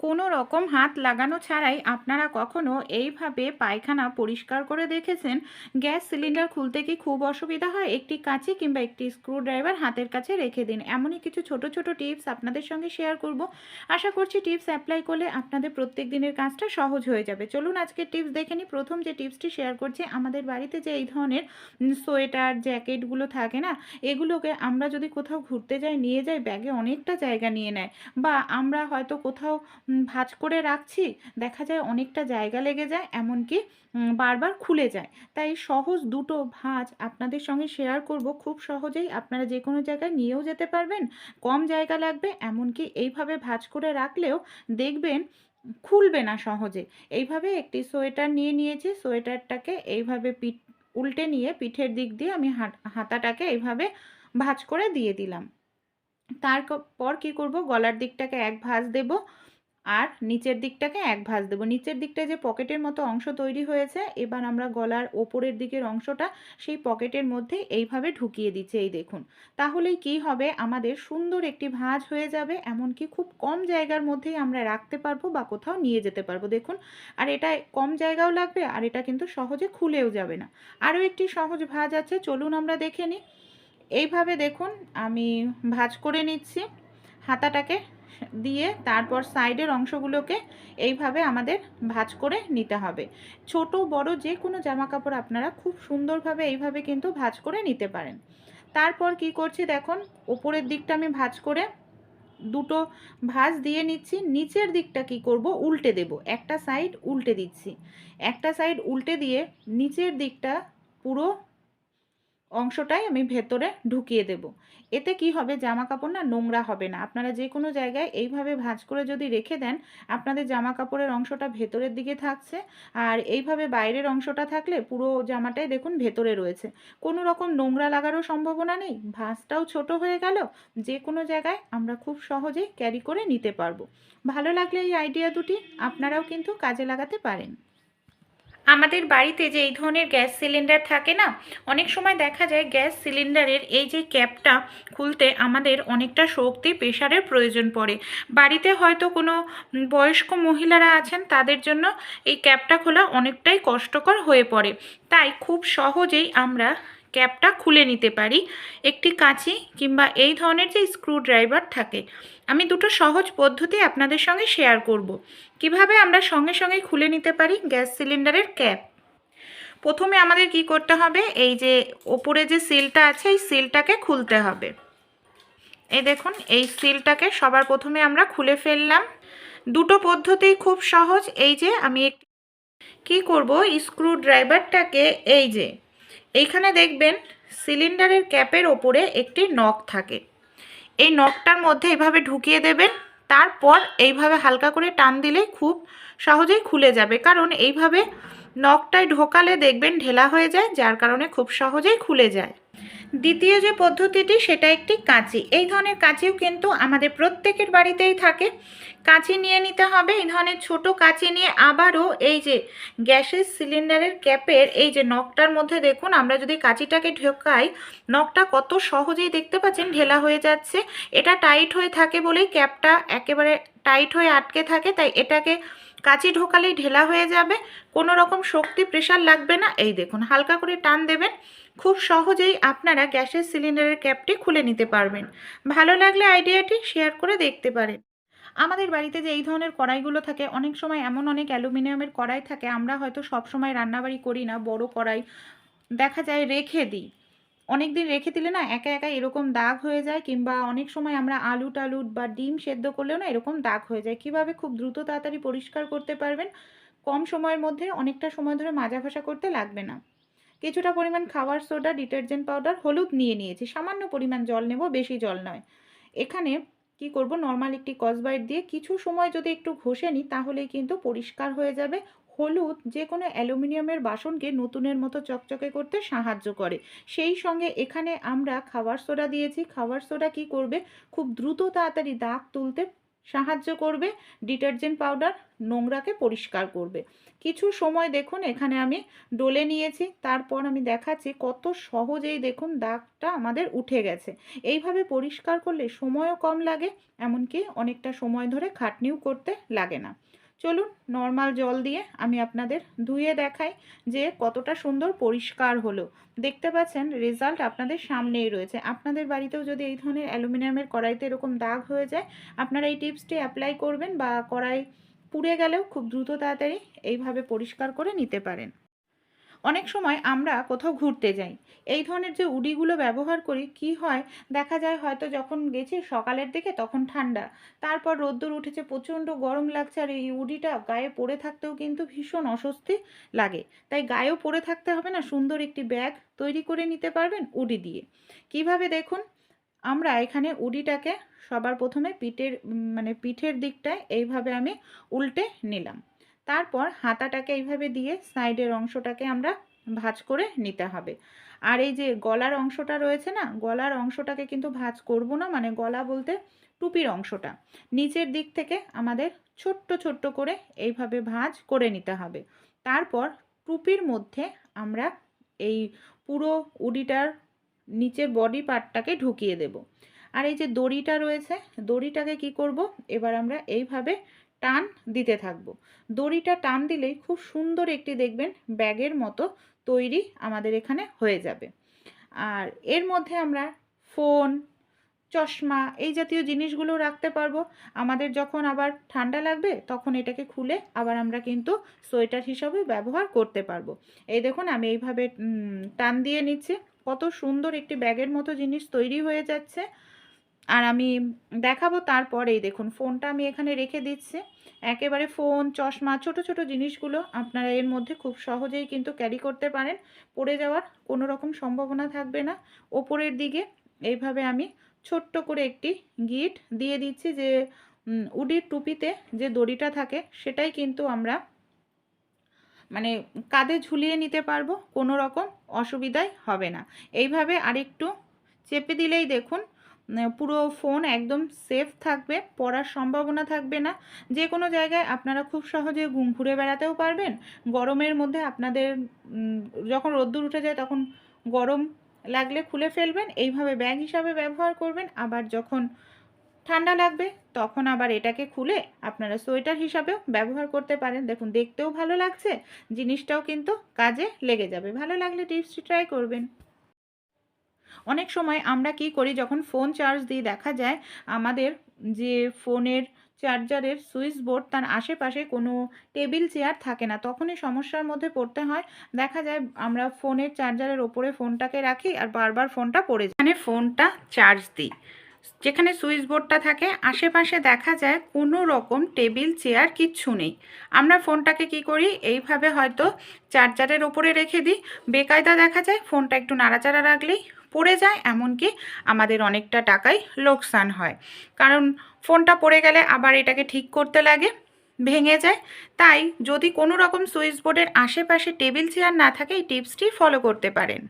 কোনো রকম হাত লাগানো ছাড়াই আপনারা কখনো এইভাবে পায়খানা পরিষ্কার করে দেখেছেন? গ্যাস সিলিন্ডার খুলতে কি খুব অসুবিধা হয়? একটি কাঁচি কিংবা একটি স্ক্রুড্রাইভার হাতের কাছে রেখে দিন। এমনই কিছু ছোট ছোট টিপস আপনাদের সঙ্গে শেয়ার করব। আশা করছি টিপস অ্যাপ্লাই করলে আপনাদের প্রত্যেক দিনের কাজটা সহজ হয়ে যাবে। চলুন আজকে টিপস দেখে নিই। প্রথম যে টিপসটি শেয়ার করছি, আমাদের বাড়িতে যে এই ধরনের সোয়েটার, জ্যাকেটগুলো থাকে না, এগুলোকে আমরা যদি কোথাও ঘুরতে যাই, নিয়ে যাই, ব্যাগে অনেকটা জায়গা নিয়ে নেয়। বা আমরা হয়তো কোথাও ভাঁজ করে রাখছি, দেখা যায় অনেকটা জায়গা লেগে যায়, এমনকি বারবার খুলে যায়। তাই সহজ দুটো ভাঁজ আপনাদের সঙ্গে শেয়ার করব। খুব সহজেই আপনারা যে কোনো জায়গায় নিয়েও যেতে পারবেন। কম জায়গা লাগবে, এমনকি এইভাবে ভাঁজ করে রাখলেও দেখবেন খুলবে না সহজে। এইভাবে একটি সোয়েটার নিয়ে নিয়েছি, সোয়েটারটাকে এইভাবে পিঠ, উল্টে নিয়ে পিঠের দিক দিয়ে আমি হাত- হাতাটাকে এইভাবে ভাঁজ করে দিয়ে দিলাম। তারপর কি করব? গলার দিকটাকে এক ভাঁজ দেব। আর নিচের দিকটাকে এক ভাঁজ দেবো। নিচের দিকটা যে পকেটের মতো অংশ তৈরি হয়েছে, এবার আমরা গলার ওপরের দিকের অংশটা সেই পকেটের মধ্যে এইভাবে ঢুকিয়ে দিচ্ছি, এই দেখুন। তাহলেই কি হবে? আমাদের সুন্দর একটি ভাঁজ হয়ে যাবে, এমনকি খুব কম জায়গার মধ্যেই আমরা রাখতে পারব বা কোথাও নিয়ে যেতে পারব, দেখুন। আর এটা কম জায়গাও লাগবে, আর এটা কিন্তু সহজে খুলেও যাবে না। আরও একটি সহজ ভাঁজ আছে, চলুন আমরা দেখে নিই। এইভাবে দেখুন, আমি ভাঁজ করে নিচ্ছি, হাতাটাকে দিয়ে তারপর সাইডের অংশগুলোকে এইভাবে আমাদের ভাঁজ করে নিতে হবে। ছোট, বড় যে কোনো জামা কাপড় আপনারা খুব সুন্দরভাবে এইভাবে কিন্তু ভাঁজ করে নিতে পারেন। তারপর কি করছি দেখুন, ওপরের দিকটা আমি ভাঁজ করে দুটো ভাঁজ দিয়ে নিচ্ছি। নিচের দিকটা কি করব, উল্টে দেব। একটা সাইড উল্টে দিচ্ছি। একটা সাইড উল্টে দিয়ে নিচের দিকটা পুরো অংশটাই আমি ভেতরে ঢুকিয়ে দেব। এতে কি হবে? জামা কাপড় না নোংরা হবে না। আপনারা যে কোনো জায়গায় এইভাবে ভাঁজ করে যদি রেখে দেন, আপনাদের জামা কাপড়ের অংশটা ভেতরের দিকে থাকছে। আর এইভাবে বাইরের অংশটা থাকলে পুরো জামাটাই দেখুন ভেতরে রয়েছে। কোনো রকম নোংরা লাগারও সম্ভাবনা নেই। ভাঁজটাও ছোট হয়ে গেল। যে কোনো জায়গায় আমরা খুব সহজেই ক্যারি করে নিতে পারব। ভালো লাগলে এই আইডিয়া দুটি আপনারাও কিন্তু কাজে লাগাতে পারেন। আমাদের বাড়িতে যে এই ধরনের গ্যাস সিলিন্ডার থাকে না, অনেক সময় দেখা যায় গ্যাস সিলিন্ডারের এই যে ক্যাপটা খুলতে আমাদের অনেকটা শক্তি প্রেশারের প্রয়োজন পড়ে। বাড়িতে হয়তো কোনো বয়স্ক মহিলারা আছেন, তাদের জন্য এই ক্যাপটা খোলা অনেকটাই কষ্টকর হয়ে পড়ে। তাই খুব সহজেই আমরা ক্যাপটা খুলে নিতে পারি, একটি কাঁচি কিংবা এই ধরনের যে স্ক্রুড্রাইভার থাকে। আমি দুটো সহজ পদ্ধতি আপনাদের সঙ্গে শেয়ার করব। কীভাবে আমরা সঙ্গে সঙ্গে খুলে নিতে পারি গ্যাস সিলিন্ডারের ক্যাপ? প্রথমে আমাদের কি করতে হবে? এই যে ওপরে যে সিলটা আছে, এই সিলটাকে খুলতে হবে। এই দেখুন, এই সিলটাকে সবার প্রথমে আমরা খুলে ফেললাম। দুটো পদ্ধতি খুব সহজ। এই যে আমি কি করব? স্ক্রু ড্রাইভারটাকে এই যে এইখানে দেখবেন সিলিন্ডারের ক্যাপের ওপরে একটি নখ থাকে। এই নখটার মধ্যে এইভাবে ঢুকিয়ে দেবেন, তারপর এইভাবে হালকা করে টান দিলে খুব সহজেই খুলে যাবে। কারণ এইভাবে নখটায় ঢোকালে দেখবেন ঢেলা হয়ে যায়, যার কারণে খুব সহজেই খুলে যায়। দ্বিতীয় যে পদ্ধতিটি, সেটা একটি কাঁচি। এই ধরনের কাঁচিও কিন্তু আমাদের প্রত্যেকের বাড়িতেই থাকে। কাঁচি নিয়ে নিতে হবে। এই ধরনের ছোট কাঁচি নিয়ে আবারও এই যে গ্যাসের সিলিন্ডারের ক্যাপের এই যে নখটার মধ্যে দেখুন, আমরা যদি কাঁচিটাকে ঢোকাই, নখটা কত সহজেই দেখতে পাচ্ছেন, ঢেলা হয়ে যাচ্ছে। এটা টাইট হয়ে থাকে বলেই ক্যাপটা একেবারে টাইট হয়ে আটকে থাকে, তাই এটাকে কাঁচি ঢোকালেই ঢেলা হয়ে যাবে। কোনো রকম শক্তি, প্রেশার লাগবে না। এই দেখুন, হালকা করে টান দেবেন। খুব সহজেই আপনারা গ্যাসের সিলিন্ডারের ক্যাপটি খুলে নিতে পারবেন। ভালো লাগলে আইডিয়াটি শেয়ার করে দেখতে পারেন। আমাদের বাড়িতে যে এই ধরনের কড়াইগুলো থাকে, অনেক সময় এমন অনেক অ্যালুমিনিয়ামের কড়াই থাকে, আমরা হয়তো সব সময় রান্নাবাড়ি করি না, বড় কড়াই দেখা যায় রেখে দিই। অনেক দিন রেখে দিলে না একা একা এরকম দাগ হয়ে যায়, কিংবা অনেক সময় আমরা আলু টালু বা ডিম সেদ্ধ করলেও না এরকম দাগ হয়ে যায়। কীভাবে খুব দ্রুত তাড়াতাড়ি পরিষ্কার করতে পারবেন? কম সময়ের মধ্যে, অনেকটা সময় ধরে মাজা ঘষা করতে লাগবে না। কিছুটা পরিমাণ খাবার, সোডা, ডিটারজেন্ট পাউডার, হলুদ নিয়ে নিয়েছি। সামান্য পরিমাণ জল নেব, বেশি জল নয়। এখানে কি করব? নর্মাল একটি কসবাইট দিয়ে কিছু সময় যদি একটু ঘষে নিই, তাহলেই কিন্তু পরিষ্কার হয়ে যাবে। হলুদ যে কোনো অ্যালুমিনিয়ামের বাসনকে নতুনের মতো চকচকে করতে সাহায্য করে। সেই সঙ্গে এখানে আমরা খাবার সোডা দিয়েছি। খাবার সোডা কি করবে? খুব দ্রুত তাড়াতাড়ি দাগ তুলতে সাহায্য করবে, ডিটারজেন্ট পাউডার নোংরাকে পরিষ্কার করবে। কিছু সময় দেখুন, এখানে আমি ডলে নিয়েছি, তারপর আমি দেখাচ্ছি কত সহজেই দেখুন দাগটা আমাদের উঠে গেছে। এইভাবে পরিষ্কার করলে সময়ও কম লাগে, এমনকি অনেকটা সময় ধরে খাটনিও করতে লাগে না। চলুন নর্মাল জল দিয়ে আমি আপনাদের ধুয়ে দেখাই যে কতটা সুন্দর পরিষ্কার হলো। দেখতে পাচ্ছেন রেজাল্ট আপনাদের সামনেই রয়েছে। আপনাদের বাড়িতেও যদি এই ধরনের অ্যালুমিনিয়ামের কড়াইতে এরকম দাগ হয়ে যায়, আপনারা এই টিপসটি অ্যাপ্লাই করবেন বা কড়াই পুড়ে গেলেও খুব দ্রুত তাড়াতাড়ি এইভাবে পরিষ্কার করে নিতে পারেন। অনেক সময় আমরা কোথাও ঘুরতে যাই। এই ধরনের যে উডিগুলো ব্যবহার করি, কি হয়? দেখা যায় হয়তো যখন গেছি সকালের দিকে তখন ঠান্ডা। তারপর রোদ্দুর উঠেছে, প্রচণ্ড গরম লাগছে, আর এই উডিটা গায়ে পরে থাকতেও কিন্তু ভীষণ অস্বস্তি লাগে। তাই গায়েও পরে থাকতে হবে না, সুন্দর একটি ব্যাগ তৈরি করে নিতে পারবেন উডি দিয়ে। কীভাবে দেখুন? আমরা এখানে উডিটাকে সবার প্রথমে পিঠের মানে পিঠের দিকটায় এইভাবে আমি উল্টে নিলাম। তারপর হাতাটাকে এইভাবে দিয়ে সাইডের অংশটাকে আমরা ভাঁজ করে নিতে হবে। আর এই যে গলার অংশটা রয়েছে না, গলার অংশটাকে কিন্তু ভাঁজ করব না মানে গলা বলতে টুপির অংশটা। নিচের দিক থেকে আমাদের ছোট্ট ছোট্ট করে এইভাবে ভাঁজ করে নিতে হবে। তারপর টুপির মধ্যে আমরা এই পুরো উডিটার নিচের বডি পার্টটাকে ঢুকিয়ে দেব। আর এই যে দড়িটা রয়েছে, দড়িটাকে কি করব? এবার আমরা এইভাবে টান দিতে থাকব। দড়িটা টান দিলেই খুব সুন্দর একটি দেখবেন ব্যাগের মতো তৈরি আমাদের এখানে হয়ে যাবে। আর এর মধ্যে আমরা ফোন, চশমা এই জাতীয় জিনিসগুলো রাখতে পারব। আমাদের যখন আবার ঠান্ডা লাগবে তখন এটাকে খুলে আবার আমরা কিন্তু সোয়েটার হিসাবে ব্যবহার করতে পারব। এই দেখুন আমি এইভাবে টান দিয়ে নিচ্ছি। কত সুন্দর একটি ব্যাগের মতো জিনিস তৈরি হয়ে যাচ্ছে। আর আমি দেখাবো তারপরেই। দেখুন, ফোনটা আমি এখানে রেখে দিচ্ছি। একেবারে ফোন, চশমা, ছোট ছোট জিনিসগুলো আপনারা এর মধ্যে খুব সহজেই কিন্তু ক্যারি করতে পারেন। পড়ে যাওয়ার কোনো রকম সম্ভাবনা থাকবে না। ওপরের দিকে এইভাবে আমি ছোট্ট করে একটি গিট দিয়ে দিচ্ছি যে উডির টুপিতে যে দড়িটা থাকে সেটাই কিন্তু আমরা মানে কাঁধে ঝুলিয়ে নিতে পারব। কোনো রকম অসুবিধাই হবে না। এইভাবে আরেকটু চেপে দিলেই দেখুন পুরো ফোন একদম সেফ থাকবে, পড়ার সম্ভাবনা থাকবে না। যে কোনো জায়গায় আপনারা খুব সহজে ঘুম ঘুরে বেড়াতেও পারবেন। গরমের মধ্যে আপনাদের যখন রোদ্দুর উঠে যায় তখন গরম লাগলে খুলে ফেলবেন, এইভাবে ব্যাগ হিসাবে ব্যবহার করবেন। আবার যখন ঠান্ডা লাগবে তখন আবার এটাকে খুলে আপনারা সোয়েটার হিসাবেও ব্যবহার করতে পারেন। দেখুন, দেখতেও ভালো লাগছে, জিনিসটাও কিন্তু কাজে লেগে যাবে। ভালো লাগলে টিপসটি ট্রাই করবেন। অনেক সময় আমরা কি করি, যখন ফোন চার্জ দিই দেখা যায়, আমাদের যে ফোনের চার্জারের সুইচ বোর্ড তার আশেপাশে কোনো টেবিল চেয়ার থাকে না, তখনই সমস্যার মধ্যে পড়তে হয়। দেখা যায় আমরা ফোনের চার্জারের ওপরে ফোনটাকে রাখি আর বারবার ফোনটা পড়ে যায়। মানে ফোনটা চার্জ দিই, যেখানে সুইচ বোর্ডটা থাকে, আশেপাশে দেখা যায় কোনো রকম টেবিল চেয়ার কিচ্ছু নেই। আমরা ফোনটাকে কি করি, এইভাবে হয়তো চার্জারের ওপরে রেখে দিই। বেকায়দা দেখা যায় ফোনটা একটু নাড়াচাড়া রাখলেই পড়ে যায়, এমনকি আমাদের অনেকটা টাকাই লোকসান হয়। কারণ ফোনটা পড়ে গেলে আবার এটাকে ঠিক করতে লাগে, ভেঙে যায়। তাই যদি কোনো রকম সুইচ বোর্ডের আশেপাশে টেবিল চেয়ার না থাকে, এই টিপসটি ফলো করতে পারেন।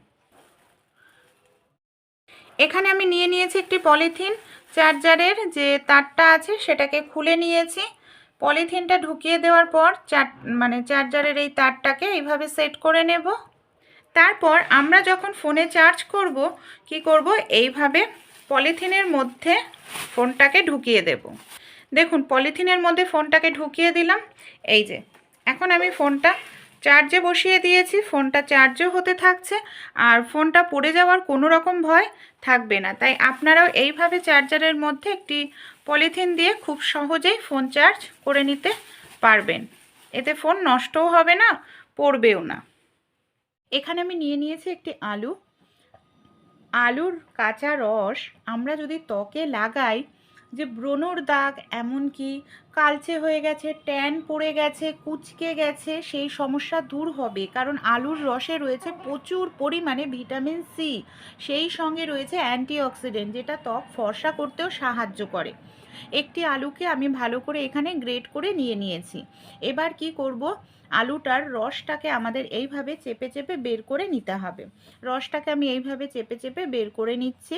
এখানে আমি নিয়ে নিয়েছি একটি পলিথিন চার্জারের, যে তারটা আছে সেটাকে খুলে নিয়েছি। পলিথিনটা ঢুকিয়ে দেওয়ার পর চার মানে চার্জারের এই তারটাকে এইভাবে সেট করে নেব। তারপর আমরা যখন ফোনে চার্জ করব, কি করব? এইভাবে পলিথিনের মধ্যে ফোনটাকে ঢুকিয়ে দেব। দেখুন, পলিথিনের মধ্যে ফোনটাকে ঢুকিয়ে দিলাম। এই যে, এখন আমি ফোনটা চার্জে বসিয়ে দিয়েছি। ফোনটা চার্জও হতে থাকছে আর ফোনটা পড়ে যাওয়ার কোনো রকম ভয় থাকবে না। তাই আপনারাও এইভাবে চার্জারের মধ্যে একটি পলিথিন দিয়ে খুব সহজেই ফোন চার্জ করে নিতে পারবেন। এতে ফোন নষ্টও হবে না, পড়বেও না। এখানে আমি নিয়ে নিয়েছি একটি আলু। আলুর কাঁচা রস আমরা যদি ত্বকে লাগাই, যে ব্রণর দাগ এমনকি কালচে হয়ে গেছে, ট্যান পড়ে গেছে, কুচকে গেছে, সেই সমস্যা দূর হবে। কারণ আলুর রসে রয়েছে প্রচুর পরিমাণে ভিটামিন সি। সেই সঙ্গে রয়েছে অ্যান্টিঅক্সিডেন্ট, যেটা ত্বক ফর্সা করতেও সাহায্য করে। একটি আলুকে আমি ভালো করে এখানে গ্রেট করে নিয়ে নিয়েছি। এবার কি করব? আলুটার রসটাকে আমাদের এইভাবে চেপে চেপে বের করে নিতে হবে। রসটাকে আমি এইভাবে চেপে চেপে বের করে নিচ্ছি।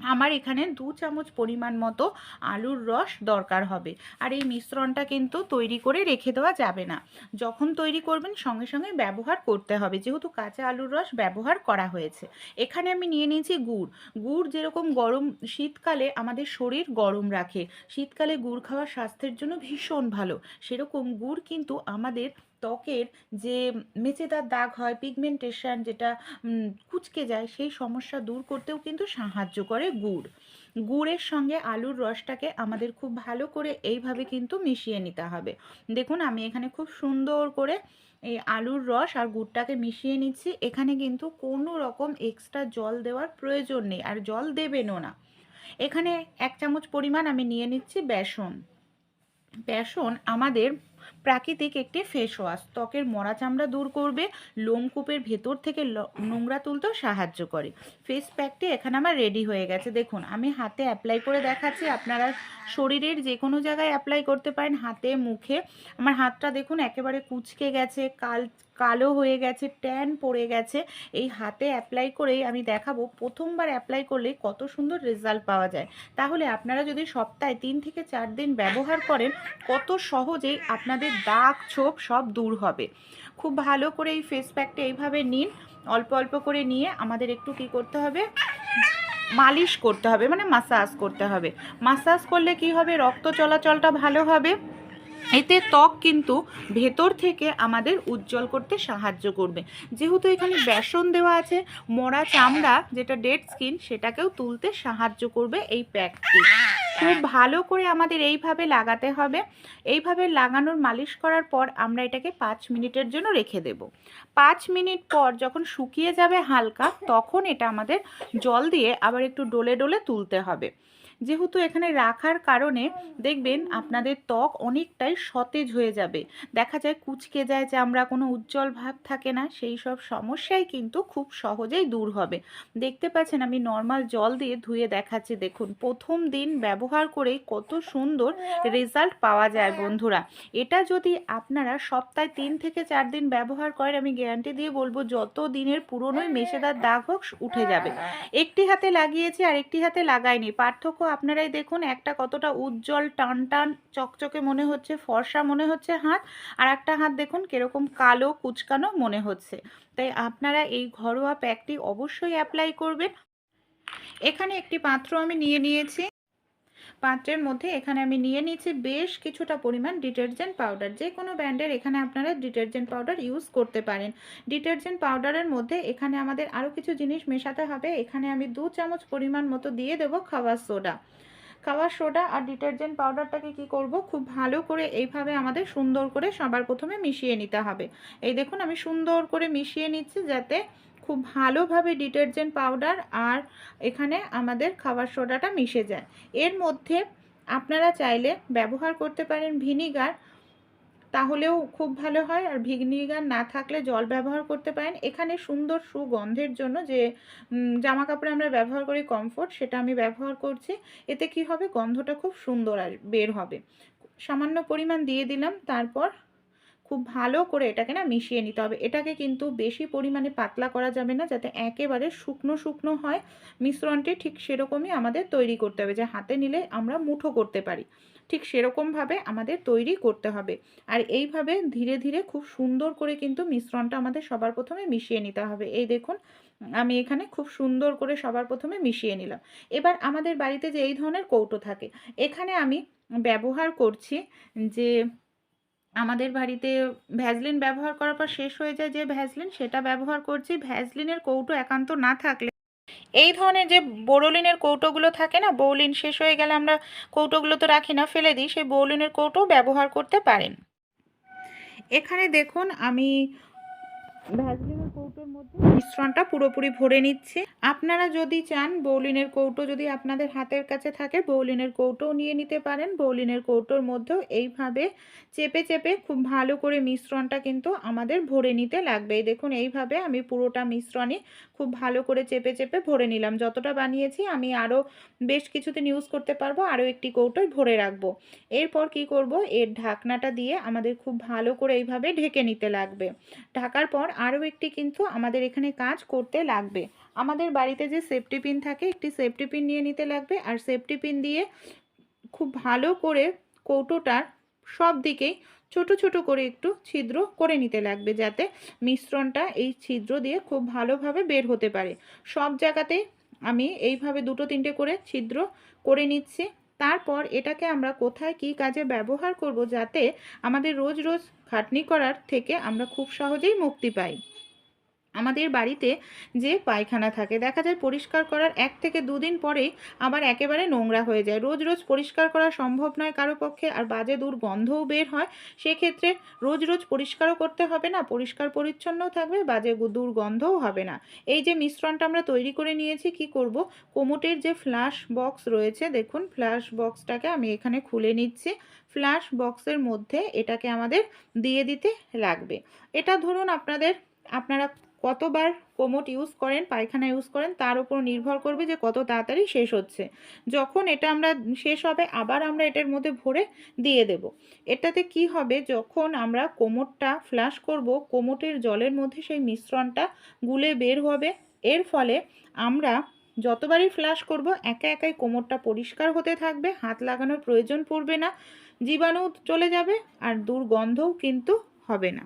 আমার এখানে দু চামচ পরিমাণ মতো আলুর রস দরকার হবে। আর এই মিশ্রণটা কিন্তু তৈরি করে রেখে দেওয়া যাবে না। যখন তৈরি করবেন, সঙ্গে সঙ্গে ব্যবহার করতে হবে। যেহেতু কাঁচা আলুর রস ব্যবহার করা হয়েছে। এখানে আমি নিয়ে নিয়েছি গুড়। গুড় যেরকম গরম, শীতকালে আমাদের শরীর গরম রাখে। শীতকালে গুড় খাওয়া স্বাস্থ্যের জন্য ভীষণ ভালো। সেরকম গুড় কিন্তু আমাদের ত্বকের যে মেচেদার দাগ হয় পিগমেন্টেশন যেটা কুচকে যায়, সেই সমস্যা দূর করতেও কিন্তু সাহায্য করে গুড়। গুড়ের সঙ্গে আলুর রসটাকে আমাদের খুব ভালো করে এইভাবে কিন্তু মিশিয়ে নিতে হবে। দেখুন, আমি এখানে খুব সুন্দর করে এই আলুর রস আর গুড়টাকে মিশিয়ে নিচ্ছি। এখানে কিন্তু কোনো রকম এক্সট্রা জল দেওয়ার প্রয়োজন নেই, আর জল দেবেনও না। এখানে এক চামচ পরিমাণ আমি নিয়ে নিচ্ছি বেসন। বেসন আমাদের প্রাকৃতিক একটি ফেস ওয়াশ। ত্বকের মরা চামড়া দূর করবে লোমকূপের ভেতর থেকে নোংরা তুলতেও সাহায্য করে। ফেস প্যাকটি এখানে আমার রেডি হয়ে গেছে। দেখুন, আমি হাতে অ্যাপ্লাই করে দেখাচ্ছি। আপনারা শরীরের যে কোনো জায়গায় অ্যাপ্লাই করতে পারেন। হাতে, মুখে। আমার হাতটা দেখুন, একেবারে কুচকে গেছে, কাল কালো হয়ে গেছে ট্যান পড়ে গেছে। এই হাতে অ্যাপ্লাই করেই আমি দেখাবো, প্রথমবার অ্যাপ্লাই করলে কত সুন্দর রেজাল্ট পাওয়া যায়। তাহলে আপনারা যদি সপ্তাহে তিন থেকে চার দিন ব্যবহার করেন, কত সহজেই আপনাদের দাগ ছোপ সব দূর হবে। খুব ভালো করে এই ফেস প্যাকটা এইভাবে নিন, অল্প অল্প করে নিয়ে আমাদের একটু কি করতে হবে, মালিশ করতে হবে মানে মাসাজ করতে হবে। মাসাজ করলে কি হবে? রক্ত চলাচলটা ভালো হবে। এতে ত্বক কিন্তু ভেতর থেকে আমাদের উজ্জ্বল করতে সাহায্য করবে। যেহেতু এখানে বেসন দেওয়া আছে, মরা চামড়া যেটা ডেড স্কিন সেটাকেও তুলতে সাহায্য করবে এই প্যাকটি। খুব ভালো করে আমাদের এইভাবে লাগাতে হবে। এইভাবে লাগানোর মালিশ করার পর আমরা এটাকে পাঁচ মিনিটের জন্য রেখে দেব। পাঁচ মিনিট পর যখন শুকিয়ে যাবে হালকা, তখন এটা আমাদের জল দিয়ে আবার একটু ডলে ডলে তুলতে হবে। যেহেতু এখানে রাখার কারণে দেখবেন আপনাদের ত্বক অনেকটাই সতেজ হয়ে যাবে। দেখা যায় কুচকে যায় যে আমরা কোনো উজ্জ্বল ভাব থাকে না, সেই সব সমস্যাই কিন্তু খুব সহজেই দূর হবে। দেখতে পাচ্ছেন আমি নর্মাল জল দিয়ে ধুয়ে দেখাচ্ছি, দেখুন। প্রথম দিন ব্যবহার করেই কত সুন্দর রেজাল্ট পাওয়া যায় বন্ধুরা। এটা যদি আপনারা সপ্তাহে তিন থেকে চার দিন ব্যবহার করেন, আমি গ্যারান্টি দিয়ে বলব যত দিনের পুরনোই মেশেদার দাগ হোক, উঠে যাবে। একটি হাতে লাগিয়েছি আর একটি হাতে লাগাইনি। পার্থক্য আপনারাই দেখুন একটা কতটা উজ্জ্বল টান টান চকচকে মনে হচ্ছে, ফর্সা মনে হচ্ছে হাত। আর একটা হাত দেখুন কীরকম কালো, কুচকানো মনে হচ্ছে। তাই আপনারা এই ঘরোয়া প্যাকটি অবশ্যই অ্যাপ্লাই করবেন। এখানে একটি পাত্র আমি নিয়ে নিয়েছি। পাত্রের মধ্যে এখানে আমি নিয়ে নিয়েছি বেশ কিছুটা পরিমাণ ডিটারজেন্ট পাউডার। যে কোনো ব্র্যান্ডের এখানে আপনারা ডিটারজেন্ট পাউডার ইউজ করতে পারেন। ডিটারজেন্ট পাউডারের মধ্যে এখানে আমাদের আরও কিছু জিনিস মেশাতে হবে। এখানে আমি দু চামচ পরিমাণ মতো দিয়ে দেবো খাবার সোডা। খাবার সোডা আর ডিটারজেন্ট পাউডারটাকে কি করব? খুব ভালো করে এইভাবে আমাদের সুন্দর করে সবার প্রথমে মিশিয়ে নিতে হবে। এই দেখুন আমি সুন্দর করে মিশিয়ে নিচ্ছি যাতে খুব ভালোভাবে ডিটারজেন্ট পাউডার আর এখানে আমাদের খাবার সোডাটা মিশে যায়। এর মধ্যে আপনারা চাইলে ব্যবহার করতে পারেন ভিনিগার, তাহলেও খুব ভালো হয়। আর ভিনিগার না থাকলে জল ব্যবহার করতে পারেন। এখানে সুন্দর সুগন্ধের জন্য যে জামা কাপড়ে আমরা ব্যবহার করি কমফোর্ট, সেটা আমি ব্যবহার করছি। এতে কি হবে? গন্ধটা খুব সুন্দর আর বের হবে। সামান্য পরিমাণ দিয়ে দিলাম, তারপর খুব ভালো করে এটাকে না মিশিয়ে নিতে হবে। এটাকে কিন্তু বেশি পরিমাণে পাতলা করা যাবে না, যাতে একেবারে শুকনো শুকনো হয়। মিশ্রণটি ঠিক সেরকমই আমাদের তৈরি করতে হবে, যে হাতে নিলে আমরা মুঠো করতে পারি। ঠিক সেরকমভাবে আমাদের তৈরি করতে হবে। আর এইভাবে ধীরে ধীরে খুব সুন্দর করে কিন্তু মিশ্রণটা আমাদের সবার প্রথমে মিশিয়ে নিতে হবে। এই দেখুন, আমি এখানে খুব সুন্দর করে সবার প্রথমে মিশিয়ে নিলাম। এবার আমাদের বাড়িতে যে এই ধরনের কৌটো থাকে, এখানে আমি ব্যবহার করছি যে আমাদের বাড়িতে ভ্যাজলিন ব্যবহার করার পর শেষ হয়ে যায় যে ভ্যাজলিন সেটা ব্যবহার করছি। ভ্যাজলিনের কৌটো একান্ত না থাকলে এই ধরনের যে বোরোলিনের কৌটোগুলো থাকে না বৌলিন শেষ হয়ে গেলে আমরা কৌটোগুলো তো রাখি না, ফেলে দিই, সেই বৌলিনের কৌটো ব্যবহার করতে পারেন। এখানে দেখুন, আমি ভ্যাসলিনের কৌটোর মধ্যে? মিশ্রণটা পুরোপুরি ভরে নিচ্ছি। আপনারা যদি চান, বৌলিনের কৌটো যদি আপনাদের হাতের কাছে থাকে, বৌলিনের কৌটোও নিয়ে নিতে পারেন। বৌলিনের কৌটোর মধ্যেও এইভাবে চেপে চেপে খুব ভালো করে মিশ্রণটা কিন্তু আমাদের ভরে নিতে লাগবে। দেখুন, এইভাবে আমি পুরোটা মিশ্রণই খুব ভালো করে চেপে চেপে ভরে নিলাম। যতটা বানিয়েছি, আমি আরও বেশ কিছুদিন ইউজ করতে পারব, আরও একটি কৌটোয় ভরে রাখব। এরপর কি করব? এর ঢাকনাটা দিয়ে আমাদের খুব ভালো করে এইভাবে ঢেকে নিতে লাগবে। ঢাকার পর আরও একটি কিন্তু আমাদের এখানে কাজ করতে লাগবে। আমাদের বাড়িতে যে সেফটি পিন থাকে, একটি সেফটি পিন নিয়ে নিতে লাগবে। আর সেফটি পিন দিয়ে খুব ভালো করে কৌটোটার সব দিকেই ছোট ছোট করে একটু ছিদ্র করে নিতে লাগবে যাতে মিশ্রণটা এই ছিদ্র দিয়ে খুব ভালোভাবে বের হতে পারে। সব জায়গাতেই আমি এইভাবে দুটো তিনটে করে ছিদ্র করে নিচ্ছি। তারপর এটাকে আমরা কোথায় কি কাজে ব্যবহার করব যাতে আমাদের রোজ রোজ খাটনি করার থেকে আমরা খুব সহজেই মুক্তি পাই। আমাদের বাড়িতে যে পায়খানা থাকে, দেখা যায় পরিষ্কার করার এক থেকে দুদিন পরেই আবার একেবারে নোংরা হয়ে যায়। রোজ রোজ পরিষ্কার করা সম্ভব নয় কারও পক্ষে, আর বাজে দুর্গন্ধও বের হয়। সেক্ষেত্রে রোজ রোজ পরিষ্কারও করতে হবে না, পরিষ্কার পরিচ্ছন্নও থাকবে, বাজে দুর্গন্ধও হবে না। এই যে মিশ্রণটা আমরা তৈরি করে নিয়েছি, কি করব? কোমোটের যে ফ্ল্যাশ বক্স রয়েছে, দেখুন ফ্ল্যাশ বক্সটাকে আমি এখানে খুলে নিচ্ছি। ফ্ল্যাশ বক্সের মধ্যে এটাকে আমাদের দিয়ে দিতে লাগবে। এটা ধরুন আপনাদের, আপনারা কতবার কোমোট ইউজ করেন, পায়খানা ইউজ করেন, তার উপর নির্ভর করবে যে কত তাড়াতাড়ি শেষ হচ্ছে। যখন এটা আমরা শেষ হবে, আবার আমরা এটার মধ্যে ভরে দিয়ে দেব। এটাতে কি হবে? যখন আমরা কোমোটটা ফ্লাশ করব, কোমোটের জলের মধ্যে সেই মিশ্রণটা গুলে বের হবে। এর ফলে আমরা যতবারই ফ্লাশ করব, একা একাই কোমরটা পরিষ্কার হতে থাকবে, হাত লাগানোর প্রয়োজন পড়বে না, জীবাণু চলে যাবে, আর দুর্গন্ধও কিন্তু হবে না।